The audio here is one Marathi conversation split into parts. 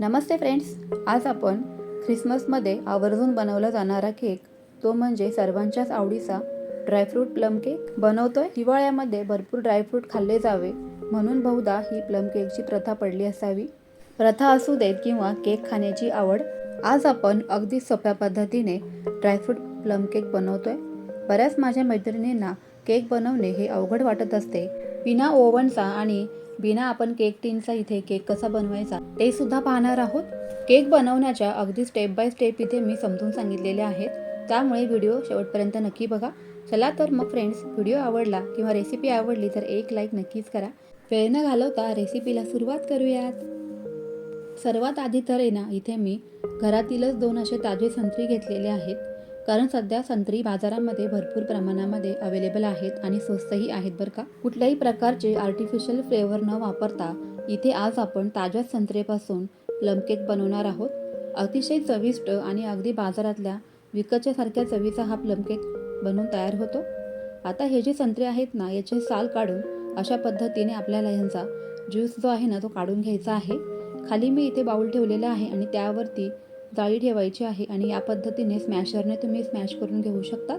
नमस्ते फ्रेंड्स आज आपण ख्रिसमसमध्ये आवर्जून बनवला जाणारा केक तो म्हणजे सर्वांच्याच आवडीचा ड्रायफ्रूट प्लम केक. बनवतोय. हिवाळ्यामध्ये भरपूर ड्रायफ्रूट खाल्ले जावे म्हणून बहुधा ही प्लम केकची प्रथा पडली असावी. प्रथा असू देत किंवा केक खाण्याची आवड आज आपण अगदी सोप्या पद्धतीने ड्रायफ्रूट प्लम केक बनवतोय. बऱ्याच माझ्या मैत्रिणींना केक बनवणे हे अवघड वाटत असते. विना ओव्हनचा आणि बिना आपण केक टीनचा इथे केक कसा बनवायचा ते सुद्धा पाहणार आहोत. केक बनवण्याच्या अगदी स्टेप बाय स्टेप इथे मी समजून सांगितलेले आहेत. त्यामुळे व्हिडिओ शेवटपर्यंत नक्की बघा. चला तर मग फ्रेंड्स व्हिडिओ आवडला किंवा रेसिपी आवडली तर एक लाईक नक्कीच करा. वेळ न घालवता रेसिपीला सुरुवात करूयात. सर्वात आधी तर आहे ना इथे मी घरातीलच दोन असे ताजे संत्री घेतलेले आहेत. कारण सध्या संत्री बाजारामध्ये भरपूर प्रमाणामध्ये अवेलेबल आहेत आणि स्वस्तही आहेत बरं का. कुठल्याही प्रकारचे आर्टिफिशियल फ्लेवर न वापरता इथे आज आपण ताज्या संत्रेपासून प्लम केक बनवणार आहोत. अतिशय चविष्ट आणि अगदी बाजारातल्या विकतच्यासारख्या चवीचा हा प्लम केक बनवून तयार होतो. आता हे जे संत्रे आहेत ना याचे साल काढून अशा पद्धतीने आपल्याला ह्यांचा ज्यूस जो आहे ना तो काढून घ्यायचा आहे. खाली मी इथे बाऊल ठेवलेला आहे आणि त्यावरती जाळी ठेवायची आहे आणि या पद्धतीने स्मॅशरने तुम्ही स्मॅश करून घेऊ शकतात.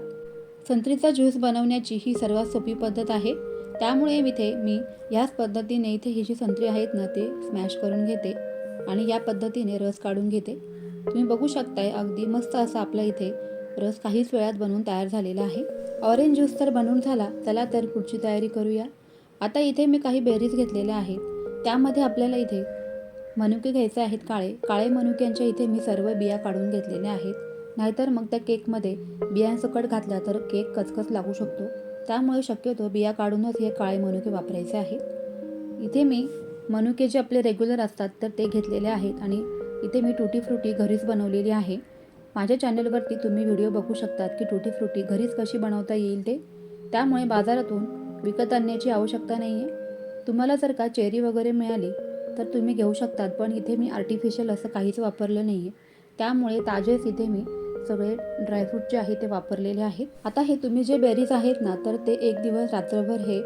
संत्रीचा ज्यूस बनवण्याची ही सर्वात सोपी पद्धत आहे. त्यामुळे इथे मी याच पद्धतीने इथे ही जी संत्री आहेत ना ते स्मॅश करून घेते आणि या पद्धतीने रस काढून घेते. तुम्ही बघू शकताय अगदी मस्त असा आपला इथे रस काहीच वेळात बनवून तयार झालेला आहे. ऑरेंज ज्यूस तर बनवून झाला चला तर पुढची तयारी करूया. आता इथे मी काही बेरीज घेतलेल्या आहेत. त्यामध्ये आपल्याला इथे मनुके घ्यायचे आहेत काळे. काळे मनुक्यांच्या इथे मी सर्व बिया काढून घेतलेल्या आहेत. नाहीतर मग त्या केकमध्ये बियांसकट घातल्या तर केक कचकच लागू शकतो. त्यामुळे शक्यतो बिया काढूनच हे काळे मनुके वापरायचे आहेत. इथे मी मनुके जे आपले रेग्युलर असतात तर ते घेतलेले आहेत आणि इथे मी टुटी फ्रुटी घरीच बनवलेली आहे. माझ्या चॅनलवरती तुम्ही व्हिडिओ बघू शकतात की टुटी फ्रुटी घरीच कशी बनवता येईल ते. त्यामुळे बाजारातून विकत आणण्याची आवश्यकता नाही आहे तुम्हाला जर का चेरी वगैरे मिळाली तर तुम्ही घेऊ शकतात पण इथे मी आर्टिफिशियल असं काहीच वापरलं नाही आहे त्यामुळे ताजेच इथे मी सगळे ड्रायफ्रूट जे आहे ते वापरलेले आहेत. आता हे तुम्ही जे बेरीज आहेत ना तर ते एक दिवस रात्रभर हे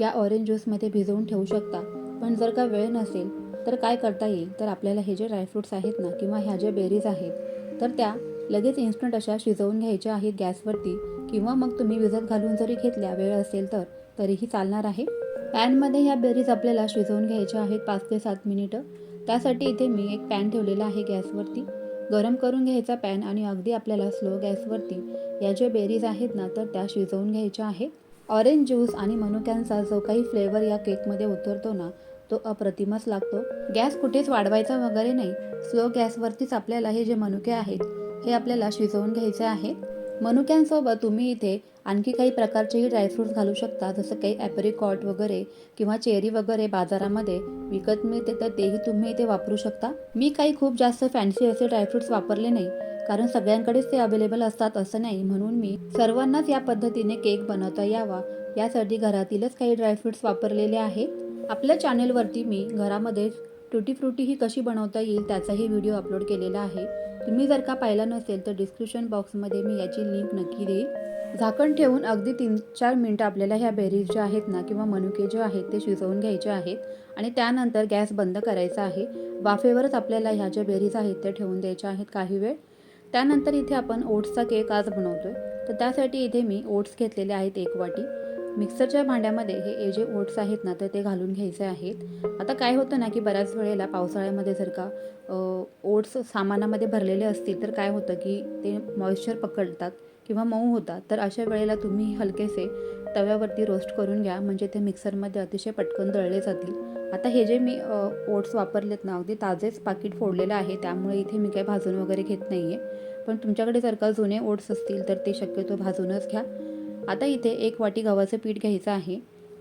या ऑरेंज ज्यूसमध्ये भिजवून ठेवू शकता. पण जर का वेळ नसेल तर काय करता येईल? तर आपल्याला हे जे ड्रायफ्रूट्स आहेत ना किंवा ह्या ज्या बेरीज आहेत तर त्या लगेच इन्स्टंट अशा शिजवून घ्यायच्या आहेत गॅसवरती. किंवा मग तुम्ही विजत घालून जरी घेतल्या वेळ असेल तर तरीही चालणार आहे. पॅनमध्ये ह्या बेरीज आपल्याला शिजवून घ्यायच्या आहेत पाच ते सात मिनिटं. त्यासाठी इथे मी एक पॅन ठेवलेला आहे गॅसवरती. गरम करून घ्यायचा पॅन आणि अगदी आपल्याला स्लो गॅसवरती. या ज्या बेरीज आहेत ना तर त्या शिजवून घ्यायच्या आहेत. ऑरेंज ज्यूस आणि मनुक्यांचा जो काही फ्लेवर या केकमध्ये उतरतो ना तो अप्रतिमच लागतो. गॅस कुठेच वाढवायचा वगैरे नाही. स्लो गॅसवरतीच आपल्याला हे जे मनुके आहेत हे आपल्याला शिजवून घ्यायचे आहेत मनुक्यांसोबत तुम्ही इथे आणखी काही प्रकारचेही ड्रायफ्रूट्स घालू शकता. जसं काही ॲप्रिकॉट वगैरे किंवा चेरी वगैरे बाजारामध्ये विकत मिळते तर तेही तुम्ही इथे वापरू शकता. मी काही खूप जास्त फॅन्सी असे ड्रायफ्रूट्स वापरले नाही कारण सगळ्यांकडेच ते अवेलेबल असतात असं नाही. म्हणून मी सर्वांनाच या पद्धतीने केक बनवता यावा. यासाठी घरातीलच काही ड्रायफ्रूट्स वापरलेले आहेत आपल्या चॅनेलवरती मी घरामध्ये टुटी फ्रुटी ही कशी बनवता येईल त्याचाही व्हिडिओ अपलोड केलेला आहे. तुम्ही जर का पाहिला नसेल तर डिस्क्रिप्शन बॉक्समध्ये मी याची लिंक नक्की देईल झाकण ठेवून अगदी तीन चार मिनटं आपल्याला ह्या बेरीज ज्या आहेत ना किंवा मनुके जे आहेत ते शिजवून घ्यायचे आहेत आणि त्यानंतर गॅस बंद करायचा आहे. वाफेवरच आपल्याला ह्या ज्या बेरीज आहेत त्या ठेवून द्यायच्या आहेत काही वेळ. त्यानंतर इथे आपण ओट्सचा केक आज बनवतो आहे तर त्यासाठी इथे मी ओट्स घेतलेले आहेत एक वाटी. मिक्सरच्या भांड्यामध्ये हे जे ओट्स आहेत ना तर ते घालून घ्यायचे आहेत. आता काय होतं ना की बऱ्याच वेळेला पावसाळ्यामध्ये जर का ओट्स सामानामध्ये भरलेले असतील तर काय होतं की ते मॉइश्चर पकडतात किंवा मऊ होतात. तर अशा वेळेला तुम्ही हलकेसे तव्यावरती रोस्ट करून घ्या म्हणजे ते मिक्सरमध्ये अतिशय पटकन दळले जातील. आता हे जे मी ओट्स वापरलेत ना अगदी ताजेच पाकिट फोडलेलं आहे त्यामुळे इथे मी काही भाजून वगैरे घेत नाही आहे पण तुमच्याकडे जर का जुने ओट्स असतील तर ते शक्यतो भाजूनच घ्या. आता इथे एक वाटी गव्हाचं पीठ घ्यायचं आहे.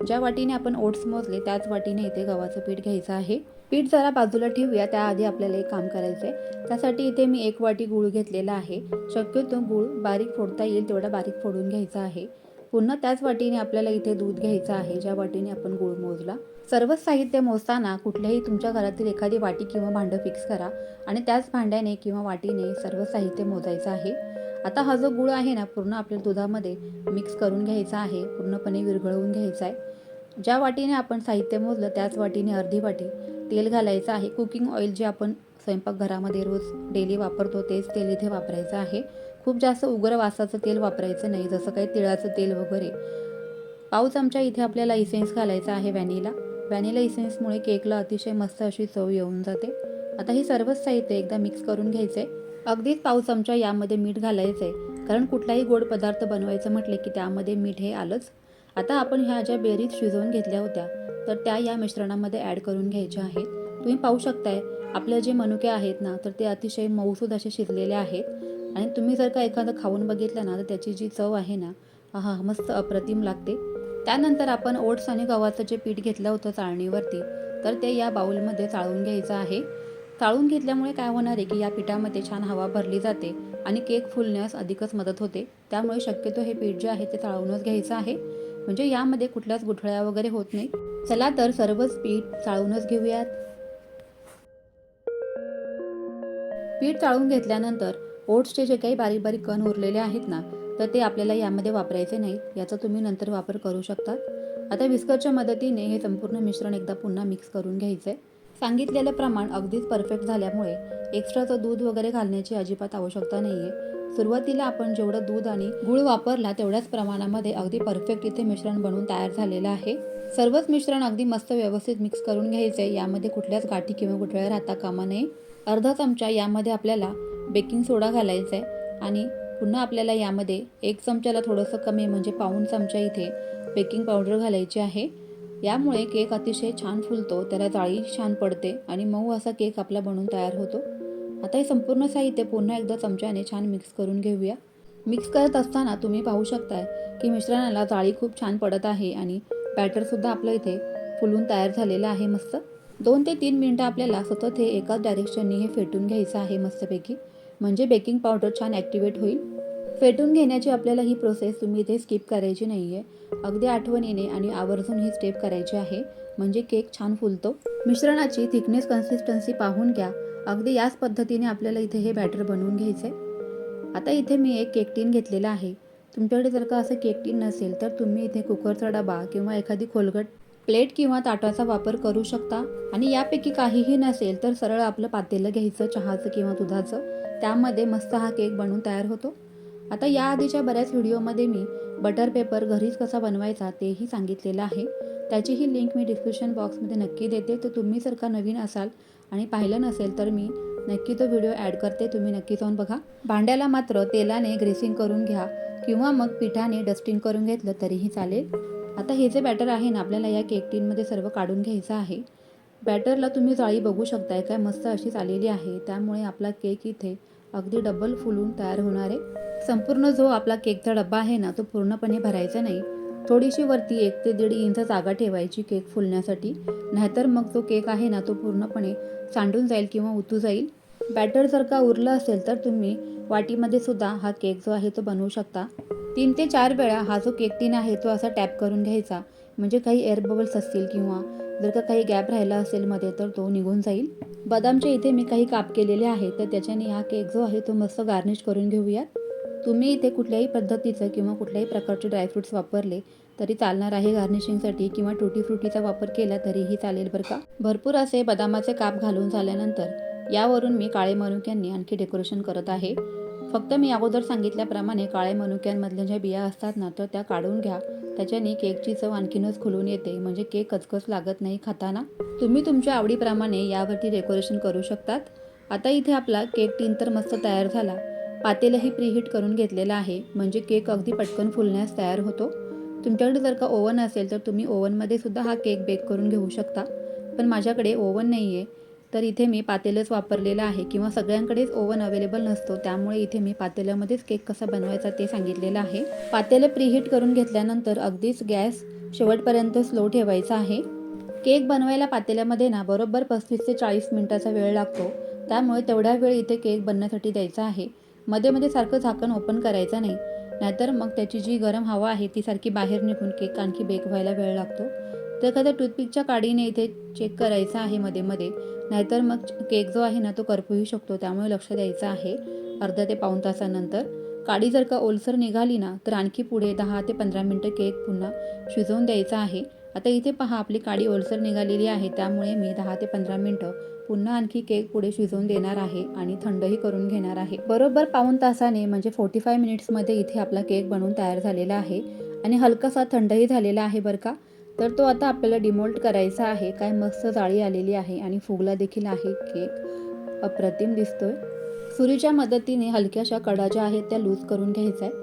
ज्या वाटीने आपण ओट्स मोजले त्याच वाटीने इथे गव्हाचं पीठ घ्यायचं आहे. पीठ जरा बाजूला ठेवूया त्याआधी आपल्याला एक काम करायचं आहे त्यासाठी इथे मी एक वाटी गूळ घेतलेला आहे. शक्यतो गूळ बारीक फोडता येईल तेवढा बारीक फोडून घ्यायचा आहे. पुन्हा त्याच वाटीने आपल्याला इथे दूध घ्यायचं आहे ज्या वाटीने आपण गूळ मोजला. सर्वच साहित्य मोजताना कुठल्याही तुमच्या घरातील एखादी वाटी किंवा भांडं फिक्स करा आणि त्याच भांड्याने किंवा वाटीने सर्व साहित्य मोजायचं आहे. आता हा जो गुळ आहे ना पूर्ण आपल्या दुधामध्ये मिक्स करून घ्यायचा आहे पूर्णपणे विरघळवून घ्यायचा आहे. ज्या वाटीने आपण साहित्य मोजलं त्याच वाटीने अर्धी वाटी तेल घालायचं आहे. कुकिंग ऑइल जे आपण स्वयंपाकघरामध्ये रोज डेली वापरतो तेच तेल इथे वापरायचं आहे. खूप जास्त उग्र वासाचं तेल वापरायचं नाही जसं काही तिळाचं तेल वगैरे. पाव चमचा इथे आपल्याला इसेन्स घालायचा आहे व्हॅनिला व्हॅनिला इसेन्समुळे केकला अतिशय मस्त अशी चव येऊन जाते. आता हे सर्वच साहित्य एकदा मिक्स करून घ्यायचं आहे अगदीच पाव चमचा यामध्ये मीठ घालायचं आहे कारण कुठलाही गोड पदार्थ बनवायचं म्हटले की त्यामध्ये मीठ हे आलंच. आता आपण ह्या ज्या बेरीज शिजवून घेतल्या होत्या तर त्या या मिश्रणामध्ये ॲड करून घ्यायच्या आहेत. तुम्ही पाहू शकताय आपल्या जे मनुके आहेत ना तर ते अतिशय मऊसूद असे शिजलेले आहेत. आणि तुम्ही जर का एखादं खाऊन बघितलं ना तर त्याची जी चव आहे ना हा मस्त अप्रतिम लागते. त्यानंतर आपण ओट्स आणि गव्हाचं जे पीठ घेतलं होतं चाळणीवरती तर ते या बाऊलमध्ये चाळून घ्यायचं आहे. चाळून घेतल्यामुळे काय होणार आहे की या पिठामध्ये छान हवा भरली जाते आणि केक फुलण्यास अधिकच मदत होते. त्यामुळे शक्यतो हे पीठ जे आहे ते चाळूनच घ्यायचं आहे. म्हणजे यामध्ये कुठल्याच गुठळ्या वगैरे होत नाही. चला तर सर्वच पीठ चाळूनच घेऊयात. पीठ चाळून घेतल्यानंतर ओट्सचे जे काही बारीक बारीक कण उरलेले आहेत ना तर ते आपल्याला यामध्ये वापरायचे नाहीत याचा तुम्ही नंतर वापर करू शकतात आता विस्करच्या मदतीने हे संपूर्ण मिश्रण एकदा पुन्हा मिक्स करून घ्यायचं आहे सांगितलेलं प्रमाण अगदीच परफेक्ट झाल्यामुळे एक्स्ट्राचं दूध वगैरे घालण्याची अजिबात आवश्यकता नाही आहे सुरुवातीला आपण जेवढं दूध आणि गुळ वापरला तेवढ्याच प्रमाणामध्ये अगदी परफेक्ट इथे मिश्रण बनवून तयार झालेलं आहे. सर्वच मिश्रण अगदी मस्त व्यवस्थित मिक्स करून घ्यायचं आहे यामध्ये कुठल्याच गाठी किंवा गुठळ्या राहता कामा नये. अर्धा चमचा यामध्ये आपल्याला बेकिंग सोडा घालायचा आहे आणि पुन्हा आपल्याला यामध्ये एक चमच्याला थोडंसं कमी म्हणजे पाऊण चमचा इथे बेकिंग पावडर घालायची आहे. यामुळे केक अतिशय छान फुलतो त्याला जाळी छान पडते आणि मऊ असा केक आपला बनून तयार होतो. आता हे संपूर्ण साहित्य पुन्हा एकदा चमच्याने छान मिक्स करून घेऊया. मिक्स करत असताना तुम्ही पाहू शकताय की मिश्रणाला जाळी खूप छान पडत आहे आणि बॅटरसुद्धा आपलं इथे फुलून तयार झालेलं आहे मस्त. दोन ते तीन मिनटं आपल्याला सतत हे एकाच डायरेक्शननी हे फेटून घ्यायचं आहे मस्तपैकी. म्हणजे बेकिंग पावडर छान ॲक्टिवेट होईल. फेटून घेण्याची आपल्याला ही प्रोसेस तुम्ही इथे स्किप करायची नाही आहे अगदी आठवणीने आणि आवर्जून ही स्टेप करायची आहे. म्हणजे केक छान फुलतो. मिश्रणाची थिकनेस कन्सिस्टन्सी पाहून घ्या. अगदी याच पद्धतीने आपल्याला इथे हे बॅटर बनवून घ्यायचं आहे आता इथे मी एक केक टीन घेतलेला आहे. तुमच्याकडे जर का असं केक टीन नसेल तर तुम्ही इथे कुकरचा डबा किंवा एखादी खोलगट प्लेट किंवा ताटाचा वापर करू शकता. आणि यापैकी काहीही नसेल तर सरळ आपलं पातेलं घ्यायचं चहाचं किंवा दुधाचं. त्यामध्ये मस्त हा केक बनवून तयार होतो. आता या आधीच्या बऱ्याच व्हिडिओमध्ये मी बटर पेपर घरीच कसा बनवायचा तेही सांगितलेलं आहे. त्याचीही लिंक मी डिस्क्रिप्शन बॉक्समध्ये नक्की देते. तर तुम्ही जर का नवीन असाल आणि पाहिलं नसेल तर मी नक्की तो व्हिडिओ ॲड करते. तुम्ही नक्की जाऊन बघा. भांड्याला मात्र तेलाने ग्रेसिंग करून घ्या किंवा मग पिठाने डस्टिंग करून घेतलं तरीही चालेल. आता हे जे बॅटर आहे ना आपल्याला या केक टीनमध्ये सर्व काढून घ्यायचं आहे. बॅटरला तुम्ही जाळी बघू शकताय. काय मस्त अशीच आलेली आहे. त्यामुळे आपला केक इथे अगदी डबल फुलून तयार होणार आहे. संपूर्ण जो आपला केकचा डब्बा आहे ना तो पूर्णपणे भरायचा नाही. थोडीशी वरती एक ते दीड इंच जागा ठेवायची केक फुलण्यासाठी. नाहीतर मग जो केक आहे ना तो पूर्णपणे सांडून जाईल किंवा उतू जाईल. बॅटर जर का उरलं असेल तर तुम्ही वाटीमध्ये सुद्धा हा केक जो आहे तो बनवू शकता. तीन ते चार वेळा हा जो केक टीन आहे तो असा टॅप करून घ्यायचा. म्हणजे काही एअर बबल्स असतील किंवा जर का काही गॅप राहिला असेल मध्ये तर तो निघून जाईल. बदामच्या इथे मी काही काप केलेले आहे तर त्याच्याने हा केक जो आहे तो मस्त गार्निश करून घेऊयात. तुम्ही इथे कुठल्याही पद्धतीचं किंवा कुठल्याही प्रकारचे ड्रायफ्रुट्स वापरले तरी चालणार आहे गार्निशिंगसाठी किंवा टुटी फ्रुटीचा वापर केला तरीही चालेल बरं का? भरपूर असे बदामाचे काप घालून झाल्यानंतर यावरून मी काळे मनुक्यांनी आणखी डेकोरेशन करत आहे. फक्त मी अगोदर सांगितल्याप्रमाणे काळे मनुक्यांमधल्या ज्या बिया असतात ना तर त्या काढून घ्या. त्याच्याने केकची चव आणखीनच खुलून येते. म्हणजे केक कचकच लागत नाही खाताना. तुम्ही तुमच्या आवडीप्रमाणे यावरती डेकोरेशन करू शकतात. आता इथे आपला केक टीन तर मस्त तयार झाला. पातेलंही प्रीहीट करून घेतलेलं आहे. म्हणजे केक अगदी पटकन फुलण्यास तयार होतो. तुमच्याकडे जर का ओव्हन असेल तर तुम्ही ओव्हनमध्ये सुद्धा हा केक बेक करून घेऊ शकता. पण माझ्याकडे ओव्हन नाही आहे तर इथे मी पातेलंच वापरलेलं आहे किंवा सगळ्यांकडेच ओव्हन अवेलेबल नसतो. त्यामुळे इथे मी पातेल्यामध्येच केक कसा बनवायचा ते सांगितलेलं आहे. पातेलं प्रीहीट करून घेतल्यानंतर अगदीच गॅस शेवटपर्यंत स्लो ठेवायचा आहे. केक बनवायला पातेल्यामध्ये ना बरोबर पस्तीस ते चाळीस मिनटाचा वेळ लागतो. त्यामुळे तेवढा वेळ इथे केक बनण्यासाठी द्यायचा आहे. मध्ये मध्ये सारखं झाकण ओपन करायचं नाही. नाहीतर मग त्याची जी गरम हवा आहे ती सारखी बाहेर निघून केक आणखी बेक व्हायला वेळ लागतो. तर एखाद्या टूथपिकच्या काडीने इथे चेक करायचं आहे मध्ये मध्ये. नाहीतर मग केक जो आहे ना तो करपूही शकतो. त्यामुळे लक्ष द्यायचं आहे. अर्धा ते पाऊण तासानंतर. काडी जर का ओलसर निघाली ना तर आणखी पुढे दहा ते पंधरा मिनटं केक पुन्हा शिजवून द्यायचा आहे. आता इथे पहा आपली काडी ओलसर निघालेली आहे. त्यामुळे मी दहा ते पंधरा मिनटं पुन्हा आणखी केक पुढे शिजवून देणार आहे आणि थंडही करून घेणार आहे. बरोबर पाऊण तासाने म्हणजे फोर्टी फाय मिनिट्समध्ये इथे आपला केक बनवून तयार झालेला आहे आणि हलकासा थंडही झालेला आहे बरं का? तर तो आता आपल्याला डिमोल्ट करायचा आहे. काय मस्त जाळी आलेली आहे आणि फुगला देखील आहे केक. अप्रतिम दिसतोय. सुरीच्या मदतीने हलक्याशा कडा ज्या आहेत त्या लूज करून घ्यायचा आहे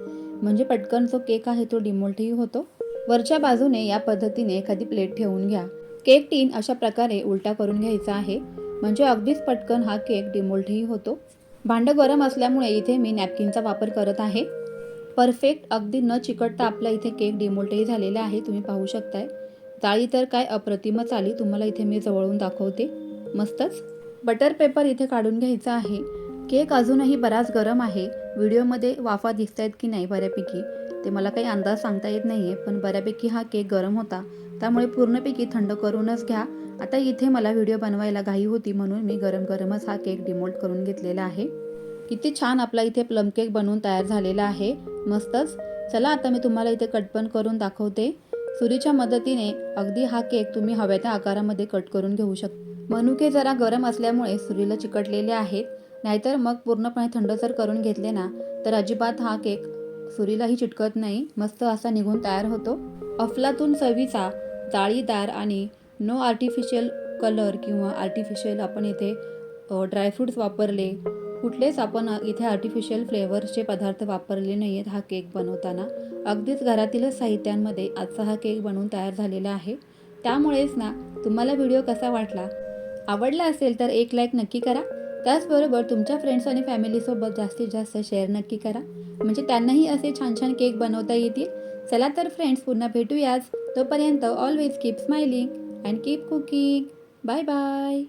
म्हणजे पटकन जो केक आहे तो डिमोल्टही होतो. वरच्या बाजूने या पद्धतीने एखादी प्लेट ठेवून घ्या. केक टीन अशा प्रकारे उलटा करून घ्यायचा आहे. म्हणजे अगदीच पटकन हा केक डिमोल्टही होतो. भांडं गरम असल्यामुळे इथे मी नॅपकिनचा वापर करत आहे. परफेक्ट अगदी न चिकटता आपला इथे केक डिमोल्टही झालेला आहे तुम्ही पाहू शकताय. जाळी तर काय अप्रतिमच आली तुम्हाला इथे मी जवळून दाखवते. मस्तच. बटर पेपर इथे काढून घ्यायचा आहे. केक अजूनही बराच गरम आहे. व्हिडिओमध्ये वाफा दिसत आहेत की नाही बऱ्यापैकी ते मला काही अंदाज सांगता येत नाही आहे पण बऱ्यापैकी हा केक गरम होता. त्यामुळे पूर्णपैकी थंड करूनच घ्या. आता इथे मला व्हिडिओ बनवायला घाई होती म्हणून मी गरम गरमच हा केक डिमोल्ट करून घेतलेला आहे. किती छान आपला इथे प्लम केक बनवून तयार झालेला आहे. मस्तच. चला आता मी तुम्हाला इथे कट पण करून दाखवते. सुरीच्या मदतीने अगदी हा केक तुम्ही हव्या त्या आकारामध्ये कट करून घेऊ शकता मनुके जरा गरम असल्यामुळे सुरीला चिकटलेले आहेत. नाहीतर मग पूर्णपणे थंड जर करून घेतले ना तर अजिबात हा केक सुरीलाही चिटकत नाही. मस्त असा निघून तयार होतो. अफलातून चवीचा जाळीदार आणि नो आर्टिफिशियल कलर किंवा आर्टिफिशियल आपण इथे ड्रायफ्रूट्स वापरले. कुठलेच आपण इथे आर्टिफिशियल फ्लेवर्सचे पदार्थ वापरले नाही आहेत हा केक बनवताना. अगदीच घरातीलच साहित्यांमध्ये आजचा हा केक बनवून तयार झालेला आहे. त्यामुळेच ना तुम्हाला व्हिडिओ कसा वाटला? आवडला असेल तर एक लाईक नक्की करा. त्याचबरोबर तुमच्या फ्रेंड्स आणि फॅमिलीसोबत जास्तीत जास्त शेअर नक्की करा. म्हणजे त्यांनाही असे छान छान केक बनवता येतील. चला तर फ्रेंड्स पुन्हा भेटूयाच. तोपर्यंत always keep smiling and keep cooking bye bye